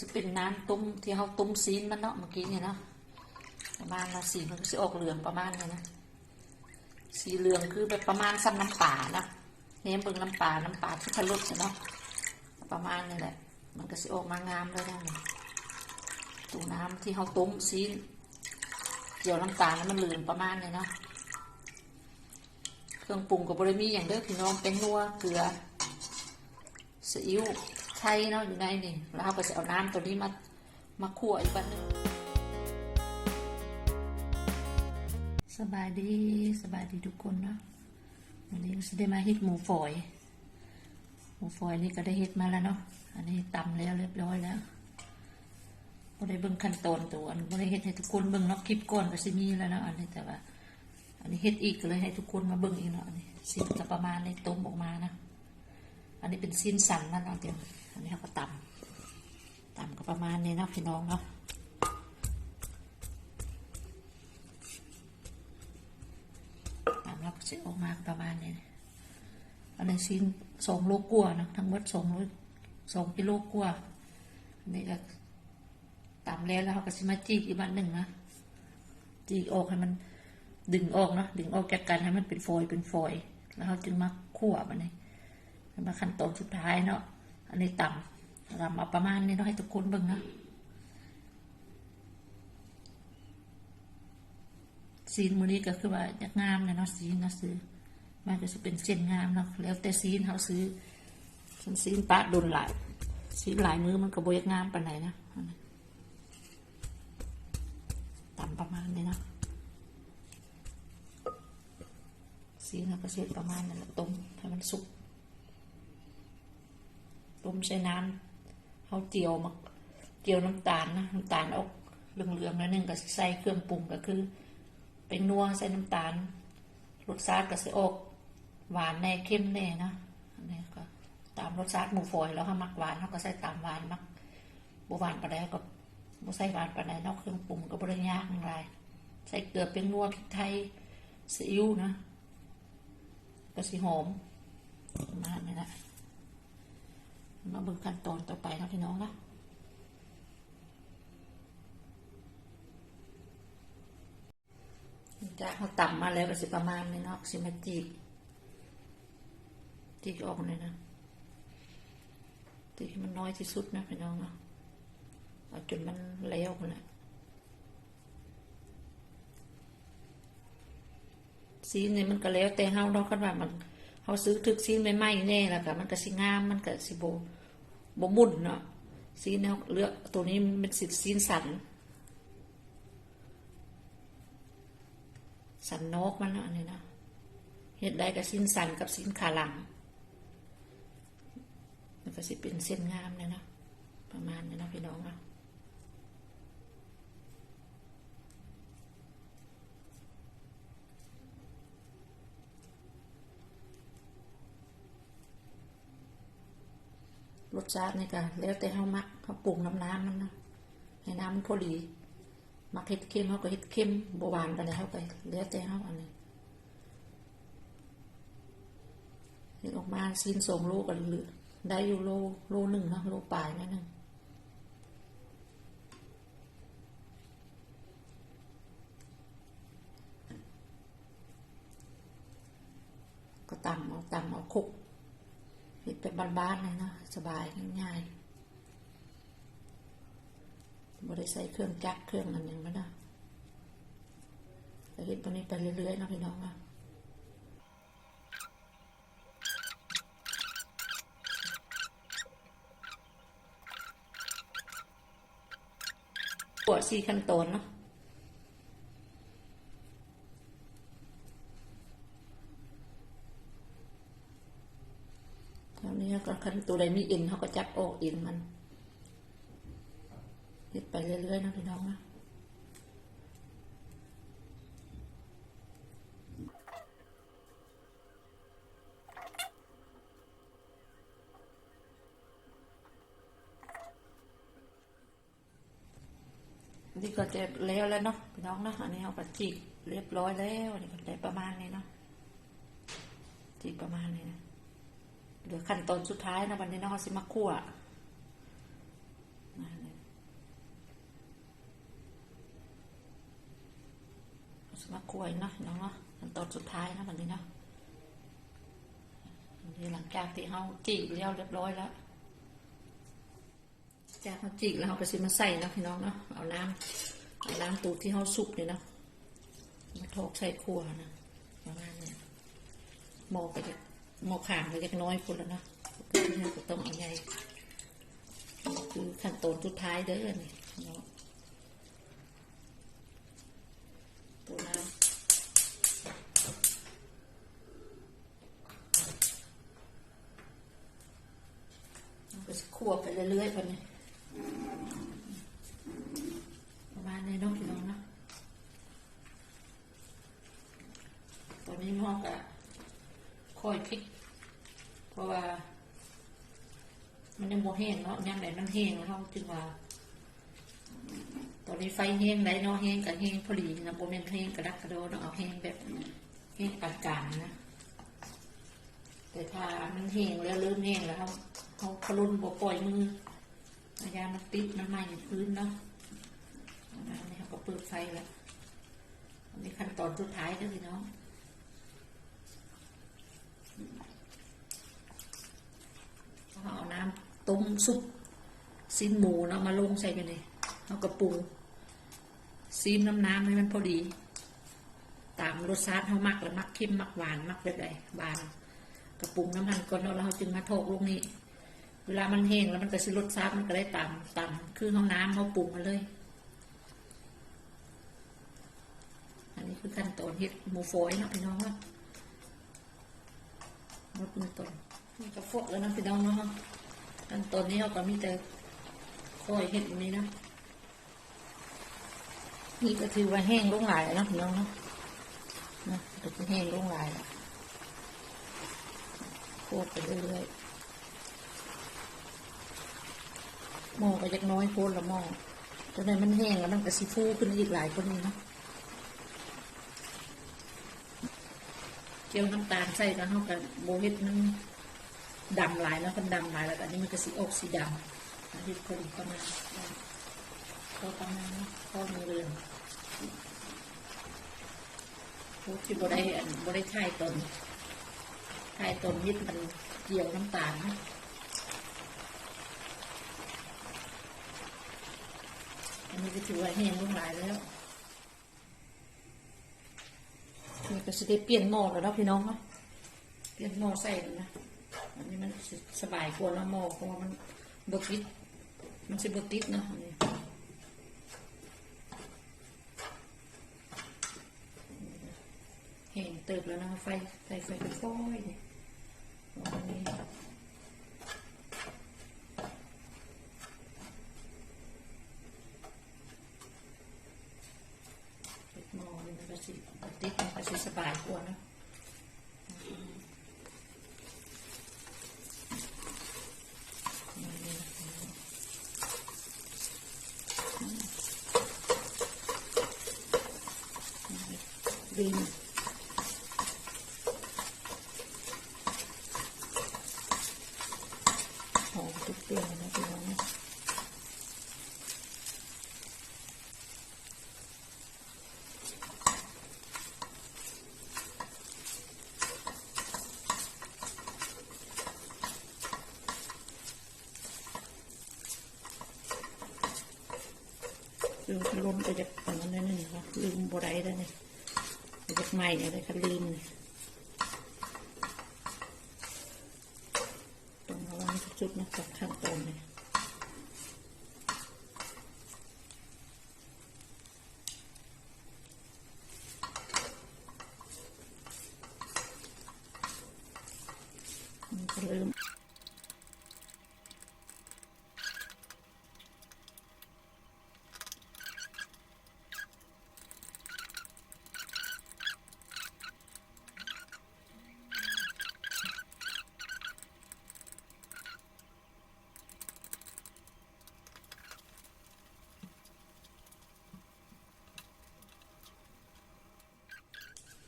จะเป็นน้ำต้มที่เขาต้มซีนมันเนาะเมื่อกี้เนี่ยเนาะประมาณละสีมันก็จะออกเหลืองประมาณเนี้นะสีเหลืองคือแบบประมาณซ้ำน้ำป่านะเนี่ยเบิ่งน้ำป่าน้ำป่าที่ทะลุเนาะประมาณนี้แหละ มันก็จะออกมางามเลยนะนี่ตัวน้ำที่เขาต้มซีนเกี่ยวน้ำตาลแล้วมันเหลืองประมาณนี้เนาะเครื่องปรุงกับบริมีอย่างเด้อพี่น้องเป็นนัวเกลือซีอิ๊ว ไข่เนาะอยู่ในนี่แล้วเราก็จะเอาน้ำตัวนี้มามาคั่วอีกบันนึงสบายดีสบายดีทุกคนเนาะวันนี้ก็จะได้มาเฮ็ดหมูฝอยหมูฝอยนี่ก็ได้เฮ็ดมาแล้วเนาะอันนี้ตำแล้วเรียบร้อยแล้วบ่ได้เบิ่งขั้นตอนตัวอันบ่ได้เฮ็ดให้ทุกคนเบิ่งเนาะคลิปก่อนก็สิมีแล้วเนาะอันนี้แต่ว่า อันนี้เฮ็ดอีกก็เลยให้ทุกคนมาเบิ่งอีกเนาะอันนี้สิ่งจะประมาณในต้มออกมานะอันนี้เป็นซีนสันนั่นเอาเดี๋ยว อันนี้เขาก็ตำตำก็ประมาณนี้เนาะพี่น้องเนาะตำแล้วก็จะออกมาประมาณนี้อันนี้ซีนสองโลกว่านะทั้งหมดสองโลสองกิโลกว่าอันนี้ก็ตำแล้วแล้วเขาก็จะมาจีกอีกบันหนึ่งนะจีกออกให้มันดึงออกเนาะดึงออกจากกันให้มันเป็นฟอยเป็นฟอย แล้วเขาจึงมาคั่วมันนี้มาขั้นตอนสุดท้ายเนาะ อันนี้ต่ำรำเอาประมาณนี้เนาะให้ทุกคนเบิ่งนะซีนมือนี้ก็คือว่าอยากงามเลยเนาะซีนนะซื้อมันก็จะเป็นเส้นงามเนาะแล้วแต่ซีนเขาซื้อส่วนซีนปะโดนหลายซีนหลายมือมันก็บอยากงามปานไหนนะต่ำประมาณนี้เนาะซีนเราก็เสร็จประมาณนั้นแหละต้มให้มันสุก ต้มใช้น้ำเขาเจียวมาเจียวน้ำตาลนะน้ำตาลออกเหลืองๆแล้วนึงก็ใส่เครื่องปรุงก็คือ เป็นนัวใส่น้ำตาลรสชาติก็จะออกหวานแน่เข้มแน่นะอันนี้ก็ตามรสชาติหมูฝอยแล้วเขามักหวานเขาก็ใส่ตามหวานมักบหวานปานใดก็บ่ใส่หวานปานใดนอกเครื่องปรุงก็บริยากอะไรใส่เกลือเป็นนัวพริกไทยซีอิ๊วนะก็สิหอมมาณนี้แหละ มาเบิ่งขั้นตอนต่อไปนะพี่น้องนะจากเขาต่ำมาแล้วก็สิประมาณนี้เนาะสิมาจีบจีบออกเลยนะจีบมันน้อยที่สุดนะพี่น้องเนาะเอาจนมันแล้วหมดแหละซีนนี่มันก็แล้วแต่เฮาเนาะคันว่ามัน เฮาซื้อถึกซีนใหม่ๆแน่แล้วก็มันก็สิงามมันก็สิบ่บ่มุ่นเนาะซีนเฮาเลือกตัวนี้มันเป็นสิซีนสัน สันนกมันเนาะนนี้นะเฮ็ดได้กับซีนสันกับซีนขาหลัง มันก็สิเป็นเส้นงามเลยนะประมาณนี้นะพี่น้องเนาะ รสชาตินี่ก็แล้วแต่เฮามักเฮาปรุงน้ำน้ำมันนะให้น้ำมันพอดี มักเฮ็ดเค็มเฮาก็เฮ็ดเค็มบหวานปานใดเฮาก็แล้วแต่เฮาอันนี้เฮ็ดออกมาซีนสองโลก็เหลือได้อยู่โลโลหนึ่งนะโลปลายนิดนึงก็ตำเอาตำเอาคุก เห็ดเป็นบ้านๆเลยนะสบายง่ายๆบ่ได้ใส่เครื่องจักรเครื่องอันหยังมานะแต่เห็ดตัวนี้ไปเรื่อยๆนะพี่น้องนะปวดสี่ขั้นตอนเนาะ ตอนคันตัวใดมีเอ็นเขาก็จับออกเอ็นมันเฮ็ดไปเรื่อยๆนะพี่น้องนะนี่ก็จะแล้วแล้วเนาะพี่น้องนะอันนี้เขาก็จีกเรียบร้อยแล้วนนี้ก็ได้ประมาณนี้เนาะจีกประมาณนี้นะ เหลือขั้นตอนสุดท้ายนะวันนี้นะเขาสิมาคั่วมาคั่วนะน้องนะขั้นตอนสุดท้ายนะวันนี้นะนี่หลังจากที่เขาจีบแเรียบร้อยแล้วจากเขาจีกแล้วเขาก็สิมาใส่นะพี่น้องเนาะเอาน้ำเอาน้ำตูดที่เขาสุกเนี่ยเนาะมาทอกใส่ครัวนะประมาณเนี้มองไปเลย หม้อขางก็จะน้อยคนแล้วเนาะก็ต้องเอาใหญ่คือขั้นตอนสุดท้ายเด้อนี่เนาะตัวน้ำก็จะคั่วไปเรื่อยๆไปเนี่ยประมาณนี้น้องพี่น้องเนาะตอนนี้พ่อก็ ค่อยพลิก เพราะว่า มันยังโมแห้งเนาะยังไหนมันแห้งเราจึงว่า ตอนนี้ไฟแห้งได้เนาะแห้งกับแห้งพอดีนะโบเมนแห้งกระดักกระโดดเนาะเอาแห้งแบบแห้งปานกลางนะแต่ถ้ามันแห้งแล้วเริ่มแห้งแล้วเขาเขาขลุ่นบ่ปล่อยมืออายามันติดมันไหม้พื้นเนาะอันนี้เขาก็เปิดไฟแล้วอันนี้ขั้นตอนสุดท้ายแล้วพี่น้อง เขาเอาน้ำต้มซุปซีนหมูเนาะมาลงใส่กันเลยเอากระปรุงซีมน้ำน้ำให้มันพอดี ตามรสชาติเขามักแล้วมักเค็มมักหวานมักแบบใดบานกระปุงน้ำมันก่อนแล้วเราจึงมาโถกลงนี้เวลามันแห้งแล้วมันก็สิรสชาติมันก็ได้ตามตามคือห้องน้ำเขาปรุงมาเลย อันนี้คือขั้นตอนเฮ็ดหมูฝอยเนาะพี่น้องว่าลดมือต้น นี่ก็ฟกแล้วนะพี่น้องเนาะขั้นตอนนี้เราก็มีแต่คอยเฮ็ดอย่นี้นะนี่ก็ถือว่าแห้งลงหลายนะพี่น้องเนาะนะก็คือแห้งลงหลายแล้วโคตรไปเรื่อยๆหม้อก็ยักน้อยโคตรละหม้อจนได้มันแห้งแล้วมันก็สิฟูขึ้นอีกหลายคนนี้นะเจียวน้ำตาลใส่แล้วเขากับโบเฮ็ดมัน ดำลายแล้วมันดำลายแล้วแต่อันนี้มันก็สีอกสีดำอันนี้พอดีประมาณพอประมาณนี้อมีเรื่อนผู้ที่บได้อันบได้ถ่ายตนถ่ายตนนิดมันเกี่ยวน้ำตาลนะอันนี้ก็ถือว่าแห้งลงหลายแล้วนี่ก็จะได้เปลี่ยนหม้อแล้วเนาะพี่น้องเนาะเปลี่ยนหม้อใส่แล้วนะ อันนี้มันสบายกว่าเนาะมอเพราะว่ามันบดติดมันสิบดติดเนาะนนี้เห็นเติบแล้วนะไฟไฟไฟค่อยๆเนี่ยวันนี้ปิดหม้อเลยมันก็สิติดมันก็สิสบายกว่านะ ดีนหอมทุกเปรี้ยวนะพี่น้องนะลืมลมไปจากตรงนั้นได้นี่ค่ะลืมบไรได้นี่ไป จากใหม่เนี่ยได้ค่ะลืมนี่ตรงระวังทุกจุดนะจับขั้นตอนเลย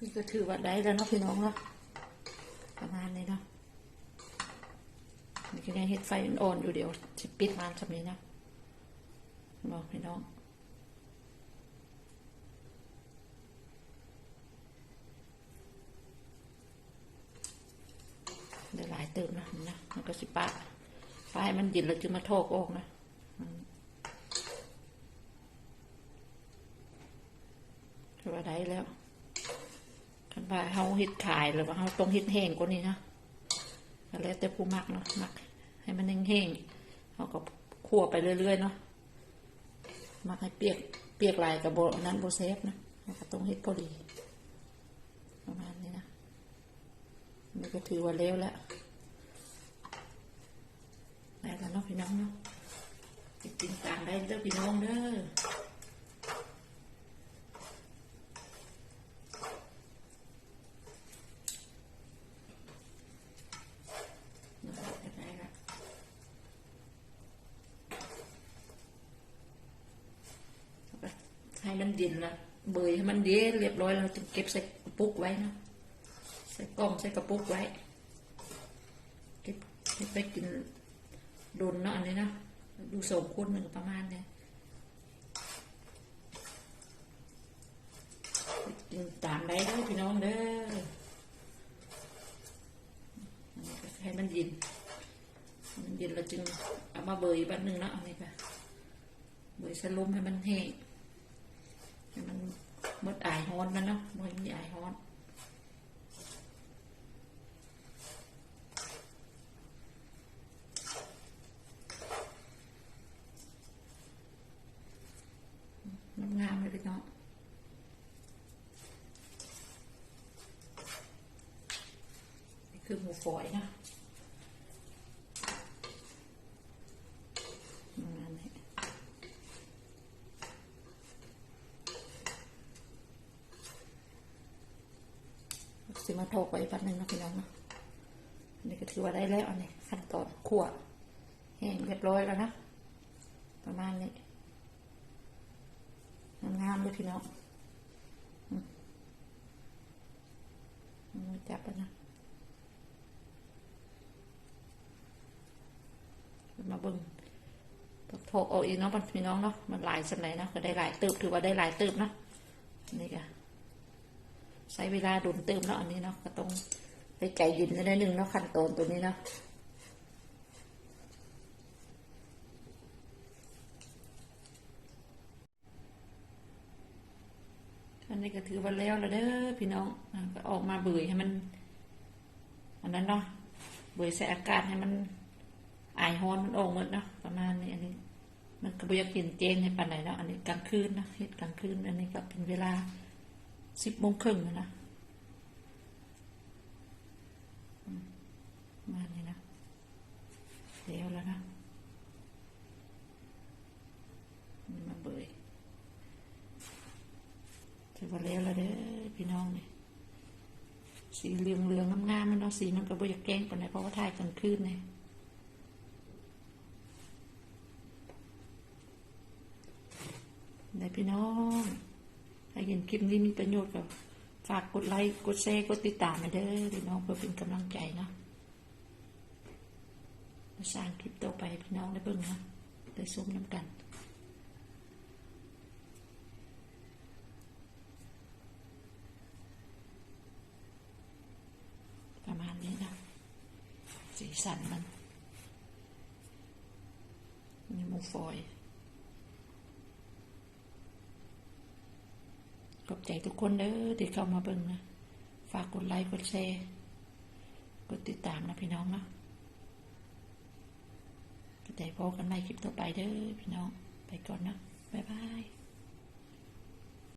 นี่ก็ถือว่าได้แล้วเนาะพี่น้องเนาะประมาณนี้เนาะนี่ก็ยังเห็ดไฟอ่อนอยู่เดี๋ยวจะปิดมันจะมีนะบอกพี่น้องเดี๋ยวหลายเติมนะนะมันก็สิปะไฟมันยินแล้วจะมาโทกออกนะว่าได้แล้ว ว่าเฮาเฮ็ดขายหรือว่าเฮาต้องเฮ็ดแห้งกว่านี้นะแล้วแต่ผู้มักเนาะมัก ให้มันแห้งๆเฮาก็คั่วไปเรื่อยๆเนาะมักให้เปียกเปียกลายกับโบนั้นโบเซฟนะเราก็ต้องเฮ็ดพอดีประมาณนี้นะนี่ก็ถือว่าเร็วแล้วได้แล้วเนาะพี่น้องเนาะไปกินต่างได้เด้อพี่น้องเด้อได้ละแล้วก็ ให้มันนละเบยให้มันเย็นเรียบร้อยเราจะเก็บใส่กระปุกไว้นะใส่กล่องใส่กระปุกไว้ เก็บเก็บไปกินโดนเนาะอันนี้นะดูสมควรหนึ่งประมาณเนี่ยกินตามได้ด้อพี่น้องเด้อให้มันเย็นมันเย็นเราจึงเอามาเบยบันหนึ่งเนาะอันนี้ก็เบยสลุมให้มันแห้ง มันหมดอายฮอนมันเนาะหมดมีอายฮอนงามเลยพี่น้องคือหมูฝอยนะมาณนี้ สิมาโทกไว้แป๊บนึงนะพี่น้องนะนนี้ก็ถือว่าได้แล้วอันนี้ขั้นตอนคั่วแห้งเรียบร้อยแล้วนะประมาณนี้งามๆเลยพี่น้องจับแล้วนะมาบิ่งตกโถกเอาอีกเนาะพี่น้องเนาะมันหลายสำไหนเนาะก็ได้หลายเติบถือว่าได้หลายเติบเนาะนี่ก็ ใช้เวลาดุนเติมเนาะอันนี้เนาะก็ต้องได้ใจเย็นนิดนึงเนาะขั้นตอนตัวนี้เนาะอันนี้ก็ถือว่าแล้วแล้วเด้อพี่น้องก็ออกมาเบื่อให้มัน อันนั้นเนาะเบื่อใส่อากาศให้มันอายฮอนมันออกหมดเนาะประมาณนี้อันนี้ มันก็บอยากกินเจนให้ปานไหนเนาะอันนี้กลางคืนนะเฮ็ดกลางคืนอันนี้ก็เป็นเวลา สิบโมงครึ่งนะมประมาณนี้นะแล้วแล้วนะนี่มาเบื่อถือว่าแล้วแล้วเด้อพี่น้องนี่สีเหลืองเหลืองงามๆมันเนาะสีมันก็บ่อยากแกล้งปานใดเพราะว่าถ่ายกลางคืนเนี่ยได้พี่น้อง ถ้าเห็นคลิปนี้มีประโยชน์ก็ฝากกดไลค์ กดแชร์ กดติดตามมาเด้อพี่น้องเพื่อเป็นกำลังใจเนาะมาสร้างคลิปต่อไปพี่น้องได้เบิ่งนะได้ชมน้ำกันประมาณนี้นะสีสันมันมีมูฟอย ขอบใจทุกคนเด้อที่เข้ามาเบิ่งนะ ฝากกดไลค์กดแชร์กดติดตามนะพี่น้องนะใจพบกันในคลิปต่อไปเด้อพี่น้อง ไปก่อนนะ บ๊ายบาย